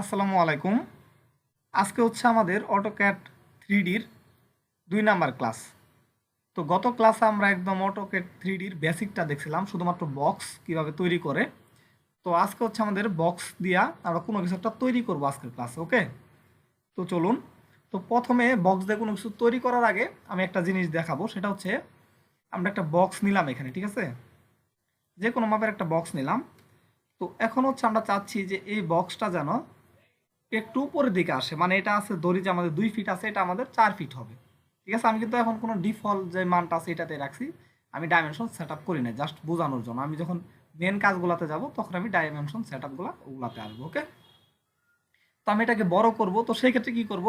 আসসালামু আলাইকুম। আজকে হচ্ছে আমাদের অটোক্যাট থ্রি ডির দুই নাম্বার ক্লাস তো গত ক্লাসে আমরা একদম অটোক্যাট থ্রি ডির বেসিকটা দেখছিলাম, শুধুমাত্র বক্স কীভাবে তৈরি করে। তো আজকে হচ্ছে আমাদের বক্স দিয়া আমরা কোনো কিছু একটা তৈরি করব আজকের ক্লাসে ওকে তো চলুন। তো প্রথমে বক্স দিয়ে কোনো কিছু তৈরি করার আগে আমি একটা জিনিস দেখাবো, সেটা হচ্ছে আমরা একটা বক্স নিলাম এখানে, ঠিক আছে? যে কোনো মাপের একটা বক্স নিলাম। তো এখন হচ্ছে আমরা চাচ্ছি যে এই বক্সটা যেন একটু উপরের দিকে আসে। মানে এটা আছে দড়ি যে আমাদের দুই ফিট আছে, এটা আমাদের চার ফিট হবে। ঠিক আছে? আমি কিন্তু এখন কোনো ডিফল্ট যে মানটা আছে এটাতে রাখছি। আমি ডাইমেনশন সেট আপ করি না জাস্ট বোঝানোর জন্য। আমি যখন মেন কাজগুলোতে যাব, তখন আমি ডাইমেনশন সেট আপগুলো ওগুলাতে আসব ওকে তো আমি এটাকে বড় করব। তো সেই ক্ষেত্রে কি করব?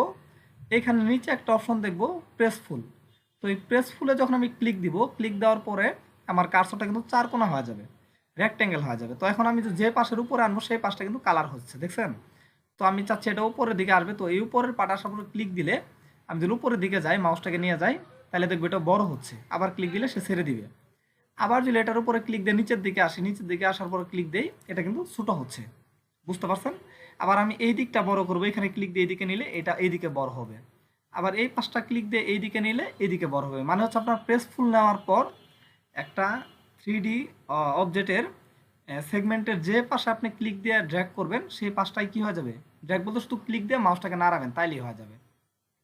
এখানে নিচে একটা অপশন দেখব প্রেসফুল তো এই প্রেসফুলে যখন আমি ক্লিক দিব ক্লিক দেওয়ার পরে আমার কার্সরটা কিন্তু চার কোনা হয়ে যাবে রেক্টেঙ্গেল হয়ে যাবে। তো এখন আমি যে পাশের উপরে আনব, সেই পাশটা কিন্তু কালার হচ্ছে, দেখছেন? তো আমি চাচ্ছি এটা উপরের দিকে আসবে। তো এই উপরের পাটা আসার ক্লিক দিলে আমি যদি উপরের দিকে যাই মাউসটাকে নিয়ে যাই, তাহলে দেখব এটা বড় হচ্ছে। আবার ক্লিক দিলে সে ছেড়ে দিবে। আবার যদি এটার উপরে ক্লিক দিয়ে নিচের দিকে আসি, নিচের দিকে আসার পরে ক্লিক দেই, এটা কিন্তু ছোটো হচ্ছে। বুঝতে পারছেন? আবার আমি এই দিকটা বড় করব, এখানে ক্লিক দিয়ে এইদিকে নিলে এটা এইদিকে বড় হবে। আবার এই পাঁচটা ক্লিক দিয়ে এইদিকে নিলে এইদিকে বড় হবে। মানে হচ্ছে আপনার প্রেস ফুল নেওয়ার পর একটা থ্রি ডি অবজেক্টের সেগমেন্টের যে পাশে আপনি ক্লিক দিয়ে ড্র্যাগ করবেন, সেই পাশটাই কি হয়ে যাবে? ড্র্যাগ বলতে শুধু ক্লিক দিয়ে মাউসটাকে নাড়াবেন, তাইলেই হয়ে যাবে।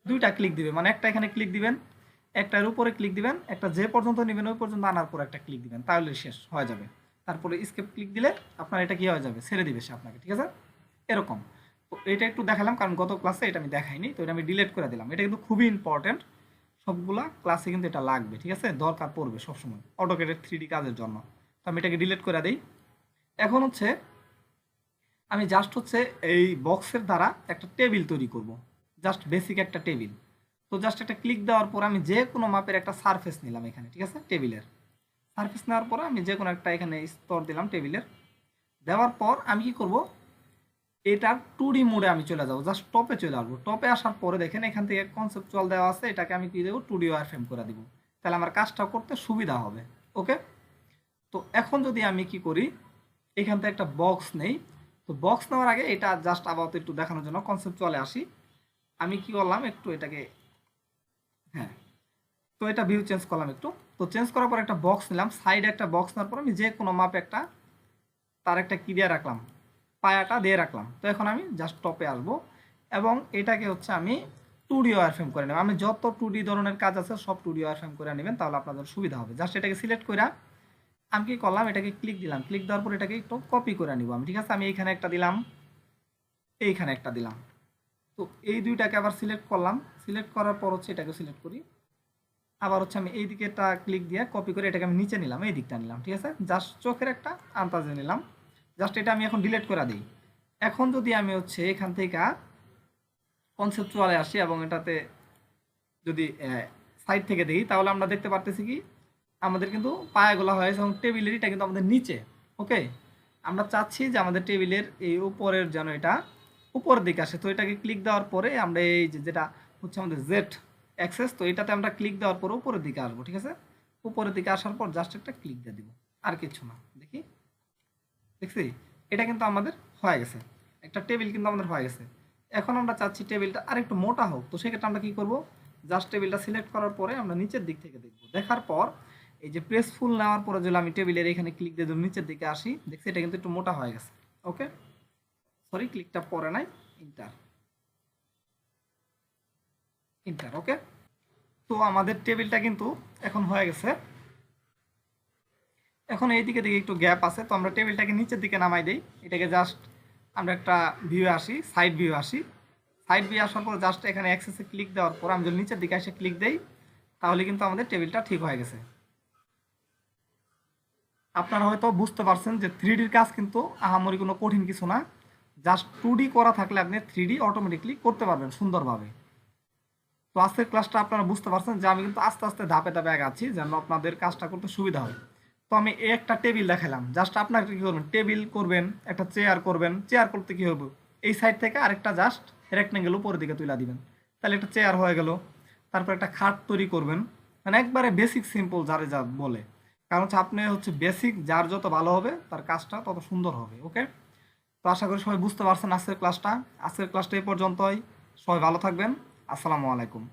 দুইটা ক্লিক দিবে মানে একটা এখানে ক্লিক দিবেন, একটার উপরে ক্লিক দিবেন, একটা যে পর্যন্ত নেবেন ওই পর্যন্ত আনার পর একটা ক্লিক দিবেন, তাহলে শেষ, হয়ে যাবে। তারপরে স্কেপ ক্লিক দিলে আপনার এটা কি হয়ে যাবে? ছেড়ে দিবে সে আপনাকে, ঠিক আছে? এরকম। তো এটা একটু দেখালাম, কারণ গত ক্লাসে এটা আমি দেখাইনি, তো এটা আমি ডিলিট করে দিলাম। এটা কিন্তু খুবই ইম্পর্টেন্ট সবগুলা ক্লাসে কিন্তু এটা লাগবে, ঠিক আছে? দরকার পড়বে সবসময় অটোকেটের থ্রি কাজের জন্য। তো আমি এটাকে ডিলিট করে দিই। এখন হচ্ছে আমি জাস্ট হচ্ছে এই বক্সের দ্বারা একটা টেবিল তৈরি করব। জাস্ট বেসিক একটা টেবিল তো জাস্ট একটা ক্লিক দেওয়ার পর আমি যে কোনো মাপের একটা সারফেস নিলাম এখানে, ঠিক আছে? টেবিলের সারফেস নেওয়ার পর আমি যে কোনো একটা এখানে স্তর দিলাম টেবিলের দেওয়ার পর আমি কি করব? এটার টু ডি মোডে আমি চলে যাব। জাস্ট টপে চলে আসব। টপে আসার পরে দেখেন এখান থেকে কনসেপচুয়াল দেওয়া আছে, এটাকে আমি কি দেবো? টু ডি ওয়ার ফ্রেম করে দিব। তাহলে আমার কাজটা করতে সুবিধা হবে। ওকে তো এখন যদি আমি কি করি এখান থেকে একটা বক্স নেই। তো বক্স নেওয়ার আগে এটা জাস্ট আপাতত একটু দেখানোর জন্য কনসেপচুয়ালে আসি। আমি কি করলাম একটু এটাকে হ্যাঁ তো এটা ভিউ চেঞ্জ করলাম একটু। তো চেঞ্জ করার পর একটা বক্স নিলাম। সাইডে একটা বক্স নেওয়ার পর আমি যে কোনো মাপে একটা, তার একটা কি দিয়ে রাখলাম। পায়াটা দিয়ে রাখলাম। তো এখন আমি জাস্ট টপে আসব। এবং এটাকে হচ্ছে আমি টু ডি ওয়ার ফ্রেম করে নেব। আমি যত টু ডি ধরনের কাজ আছে সব টু ডি ওয়ার ফ্রেম করে নেবেন, তাহলে আপনাদের সুবিধা হবে। জাস্ট এটাকে সিলেক্ট করে আমি কি করলাম? এটাকে ক্লিক দিলাম। ক্লিক দেওয়ার পর এটাকে একটু কপি করে নিব আমি। ঠিক আছে? আমি এইখানে একটা দিলাম। এইখানে একটা দিলাম। তো এই দুইটাকে আবার সিলেক্ট করলাম। সিলেক্ট করার পর হচ্ছে এটাকে সিলেক্ট করি। আবার হচ্ছে আমি এই দিকেটা ক্লিক দিয়ে কপি করে এটাকে আমি নিচে নিলাম এই দিকটা নিলাম। ঠিক আছে? জাস্ট চোখের একটা আন্দাজে নিলাম। জাস্ট এটা আমি এখন ডিলিট করে দিই। এখন যদি আমি হচ্ছে এখান থেকে কনসেপচুয়ালে আসি এবং এটাতে যদি সাইড থেকে দেখি, তাহলে আমরা দেখতে পারতেছি কি? আমাদের কিন্তু পায়াগুলো হয়েছে এবং টেবিলের এটা কিন্তু আমাদের নিচে ওকে আমরা চাচ্ছি যে আমাদের টেবিলের এই উপরের যেন এটা উপরের দিকে আসে। তো এটাকে ক্লিক দেওয়ার পরে আমরা এই যে যেটা হচ্ছে আমাদের জেড অ্যাক্সেস তো এটাতে আমরা ক্লিক দেওয়ার পরে উপরের দিকে আসব, ঠিক আছে? উপরের দিকে আসার পর জাস্ট একটা ক্লিক দিয়ে দিব, আর কিছু না, দেখি? দেখছি? এটা কিন্তু আমাদের হয়ে গেছে। একটা টেবিল কিন্তু আমাদের হয়ে গেছে। এখন আমরা চাচ্ছি টেবিলটা আর একটু মোটা হোক, তো সেক্ষেত্রে আমরা কি করব? জাস্ট টেবিলটা সিলেক্ট করার পরে আমরা নিচের দিক থেকে দেখব। দেখার পর এই যে প্রেস ফুল নেওয়ার পরে যদি আমি টেবিলের এখানে ক্লিক দিয়ে নিচের দিকে আসি, দেখছি এটা কিন্তু একটু মোটা হয়ে গেছে। ওকে সরি ক্লিকটা পরে নাই। ইন্টার ইন্টার ওকে তো আমাদের টেবিলটা কিন্তু এখন হয়ে গেছে। এখন এই দিকে দিকে একটু গ্যাপ আছে। তো আমরা টেবিলটাকে নিচের দিকে নামাই দিই। এটাকে জাস্ট আমরা একটা ভিউ আসি সাইড ভিউ আসি। সাইড ভিউ আসার পর জাস্ট এখানে অ্যাক্সেসে ক্লিক দেওয়ার পর আমি যদি নিচের দিকে এসে ক্লিক দেই, তাহলে কিন্তু আমাদের টেবিলটা ঠিক হয়ে গেছে। আপনারা হয়তো বুঝতে পারছেন যে থ্রি ডির কাজ কিন্তু আহামরি কোনো কঠিন কিছু না। জাস্ট টু করা থাকলে আপনি থ্রি অটোমেটিকলি করতে পারবেন সুন্দরভাবে। তো আজকের ক্লাসটা আপনারা বুঝতে পারছেন যে আমি কিন্তু আস্তে আস্তে ধাপে ধাপে আগাচ্ছি যেন আপনাদের কাজটা করতে সুবিধা হয়। তো আমি একটা টেবিল দেখালাম। জাস্ট আপনাকে কী করবেন? টেবিল করবেন, একটা চেয়ার করবেন। চেয়ার করতে কী হবে? এই সাইড থেকে আরেকটা জাস্ট রেক্টেঙ্গেল উপরের দিকে তুলে দিবেন। তাহলে একটা চেয়ার হয়ে গেল। তারপর একটা খাট তৈরি করবেন। মানে একবারে বেসিক সিম্পল যারে যা বলে। কারণ হচ্ছে আপনি হচ্ছে বেসিক যার যত ভালো হবে, তার কাজটা তত সুন্দর হবে ওকে তো আশা করি সবাই বুঝতে পারছেন আজকের ক্লাসটা আজকের ক্লাসটা এই পর্যন্তই। সবাই ভালো থাকবেন। আসসালামু আলাইকুম।